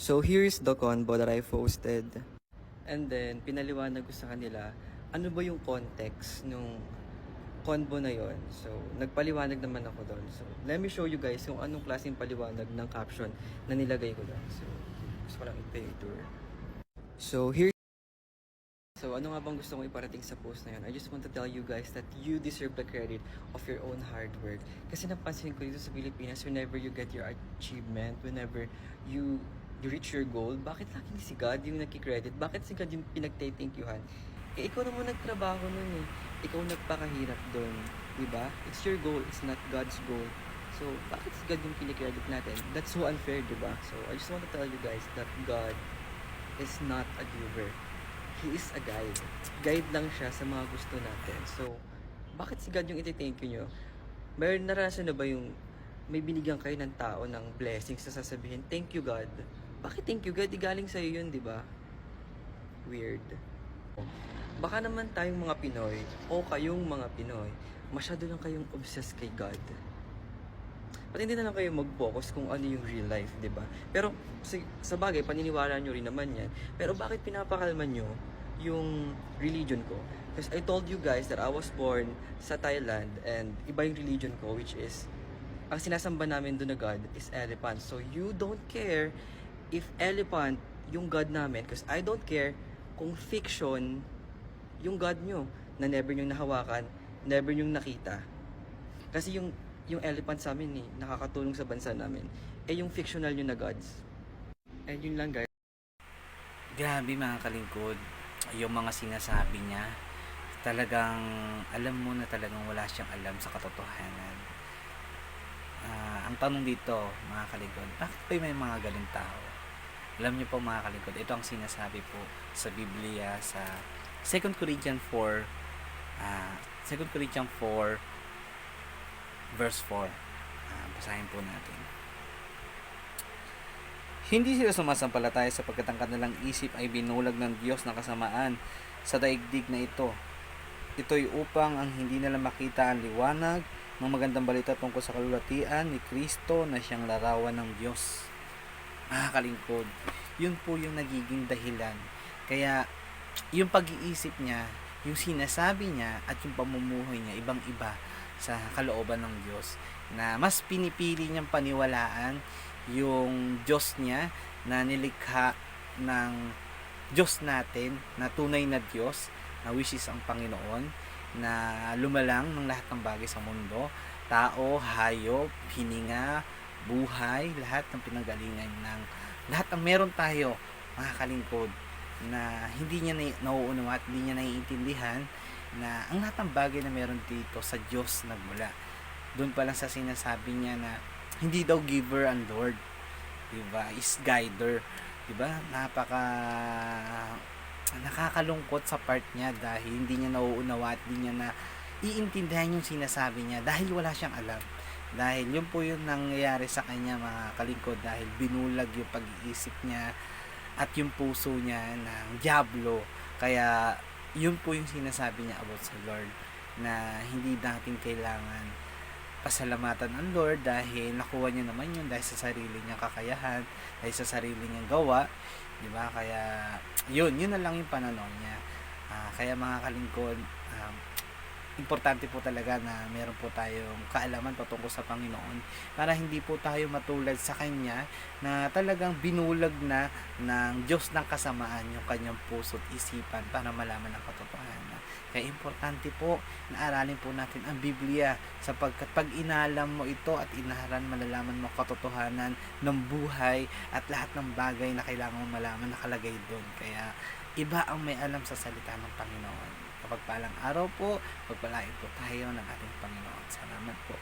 So here's the convo that I posted. And then, pinaliwanag ko sa kanila, ano ba yung context nung convo na yon. So, nagpaliwanag naman ako doon. So, let me show you guys kung anong klaseng paliwanag ng caption na nilagay ko doon. So, gusto ko lang i-tour. So, here So, ano nga bang gusto kong iparating sa post na yun? I just want to tell you guys that you deserve the credit of your own hard work. Kasi napansin ko dito sa Pilipinas, whenever you get your achievement, whenever you you reach your goal, bakit laging si God yung nagki-credit? Bakit si God yung pinagte-thank youhan? Eh, ikaw naman nagtrabaho nun eh. Ikaw nagpakahirap doon. Diba? It's your goal, it's not God's goal. So, bakit si God yung pinikredit natin? That's so unfair, diba? So, I just want to tell you guys that God is not a giver. He is a guide. Guide lang siya sa mga gusto natin. So, bakit si God yung iti-thank you nyo? Meron naranasan na ba yung may binigyan kayo ng tao ng blessings na sasabihin, thank you God. Bakit thank you God? Di galing sa'yo yun, di ba? Weird. Baka naman tayong mga Pinoy o kayong mga Pinoy, masyado lang kayong obsessed kay God. Ba't hindi na lang kayo mag-focus kung ano yung real life, di ba? Pero sa, sa bagay, paniniwala nyo rin naman yan. Pero bakit pinapakalma nyo yung religion ko? Because I told you guys that I was born sa Thailand and iba yung religion ko which is ang sinasamba namin doon na God is elephant. So you don't care if elephant yung God namin because I don't care kung fiction yung God nyo na never yung nahawakan, never yung nakita. Kasi yung yung elephant sa amin eh, nakakatulong sa bansa namin. Eh yung fictional nyo na gods. And yun lang guys. Grabe mga kalingkod, yung mga sinasabi niya, talagang alam mo na talagang wala siyang alam sa katotohanan. Ah, ang tanong dito, mga kalingkod, bakit ba may mga galing tao? Alam niyo po mga kalingkod, ito ang sinasabi po sa Biblia sa 2 Corinthians 4 ah 2 Corinthians 4 verse 4. Ah, basahin po natin. Hindi sila sumasampalataya sapagkat ang kanilang isip ay binulag ng Diyos ng kasamaan sa daigdig na ito. Ito'y upang ang hindi nila makita ang liwanag ng magandang balita tungkol sa kalulatian ni Kristo na siyang larawan ng Diyos. Mga kalingkod, yun po yung nagiging dahilan. Kaya, yung pag-iisip niya, yung sinasabi niya at yung pamumuhay niya, ibang-iba sa kalooban ng Diyos. Na mas pinipili niyang paniwalaan yung Diyos niya na nilikha ng Diyos natin na tunay na Diyos na which is ang Panginoon na lumalang ng lahat ng bagay sa mundo. Tao, hayop, hininga, buhay, lahat ng pinanggalingan ng lahat ng meron tayo mga kalingkod na hindi niya na, nauunawa at hindi niya naiintindihan na ang lahat ng bagay na meron dito sa Diyos nagmula. Doon pa lang sa sinasabi niya na hindi daw giver ang Lord. 'Di ba? Is guider. 'Di ba? Napaka nakakalungkot sa part niya dahil hindi niya nauunawa at hindi niya na iintindihan yung sinasabi niya dahil wala siyang alam. Dahil yun po yung nangyayari sa kanya mga kalingkod dahil binulag yung pag-iisip niya at yung puso niya ng Diablo. Kaya yun po yung sinasabi niya about sa Lord na hindi natin kailangan pasalamatan ang Lord dahil nakuha niya naman yun dahil sa sarili niyang kakayahan, dahil sa sarili niyang gawa, di ba? Kaya yun, yun na lang yung pananaw niya. Ah, kaya mga kalingkod, um, importante po talaga na meron po tayong kaalaman patungkol sa Panginoon para hindi po tayo matulad sa Kanya na talagang binulag na ng Diyos ng kasamaan yung kanyang puso at isipan para malaman ang katotohanan. Kaya importante po na aralin po natin ang Biblia sapagkat pag inalam mo ito at inaharan malalaman mo katotohanan ng buhay at lahat ng bagay na kailangan mo malaman nakalagay doon. Kaya iba ang may alam sa salita ng Panginoon. Kapag palang araw po, pagpalain po tayo ng ating Panginoon. Salamat po.